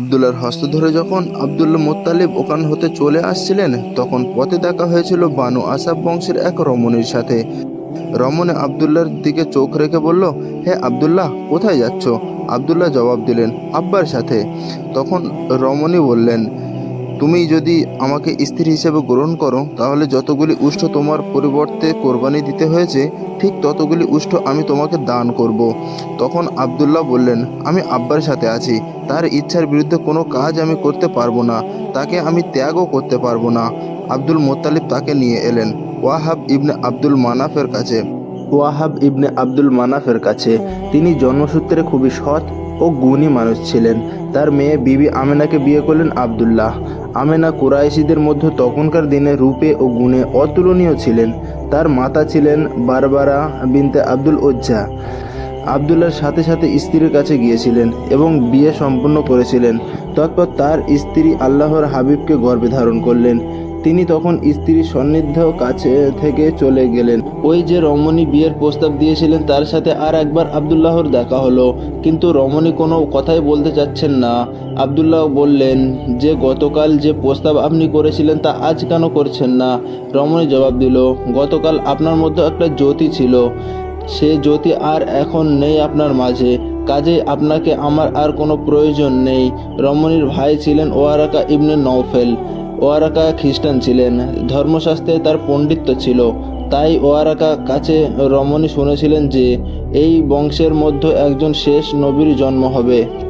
আবদুল্লার হস্ত ধরে যখন আবদুল্লা মোত্তালিব ওখান হতে চলে আসছিলেন, তখন পথে দেখা হয়েছিল বানু আসাব বংশের এক রমণীর সাথে। রমণে আবদুল্লার দিকে চোখ রেখে বলল, হে আবদুল্লাহ, কোথায় যাচ্ছ? আবদুল্লাহ জবাব দিলেন, আব্বার সাথে। তখন রমণী বললেন তুমি যদি আমাকে স্ত্রী হিসেবে গ্রহণ করো, তাহলে যতগুলি উষ্ঠ তোমার পরিবর্তে কোরবানি দিতে হয়েছে, ঠিক ততগুলি উষ্ঠ আমি তোমাকে দান করব। তখন আবদুল্লাহ বললেন, আমি আব্বার সাথে আছি, তার ইচ্ছার বিরুদ্ধে কোনো কাজ আমি করতে পারব না, তাকে আমি ত্যাগও করতে পারব না। আব্দুল মোত্তালিব তাকে নিয়ে এলেন, ওয়াহাব ইবনে আব্দুল মানাফের কাছে। ওয়াহাব ইবনে আব্দুল মানাফের কাছে। তিনি জন্মসূত্রে খুবই সৎ ও গুণী মানুষ ছিলেন। তার মেয়ে বিবি আমেনাকে বিয়ে করলেন আবদুল্লাহ। আমেনা কুরাইশিদের মধ্যে তখনকার দিনে রূপে ও গুণে অতুলনীয় ছিলেন। তার মাতা ছিলেন বারবারা বিনতে আব্দুল ওজ্জা। আবদুল্লার সাথে সাথে স্ত্রীর কাছে গিয়েছিলেন এবং বিয়ে সম্পন্ন করেছিলেন। তৎপর তার স্ত্রী আল্লাহর হাবিবকে গর্ভে ধারণ করলেন। তিনি তখন স্ত্রীর সন্নিধ্য কাছে থেকে চলে গেলেন। ওই যে রমণী বিয়ের প্রস্তাব দিয়েছিলেন, তার সাথে আর একবার আবদুল্লাহর দেখা হলো। কিন্তু রমণী কোনো কথাই বলতে চাচ্ছেন না। আবদুল্লাহ বললেন, যে গতকাল যে প্রস্তাব আপনি করেছিলেন, তা আজ কেন করছেন না? রমণী জবাব দিল, গতকাল আপনার মধ্যে একটা জ্যোতি ছিল। সে জ্যোতি আর এখন নেই আপনার মাঝে। কাজে আপনাকে আমার আর কোনো প্রয়োজন নেই। রমণীর ভাই ছিলেন ওয়ারাকা ইবনে নৌফেল ওয়ারাকা খ্রিস্টান ছিলেন। ধর্মশাস্ত্রে তার পণ্ডিত্য ছিল। তাই ওয়ারাকা কাছে রমণী শুনেছিলেন যে, এই বংশের মধ্যে একজন শেষ নবীর জন্ম হবে।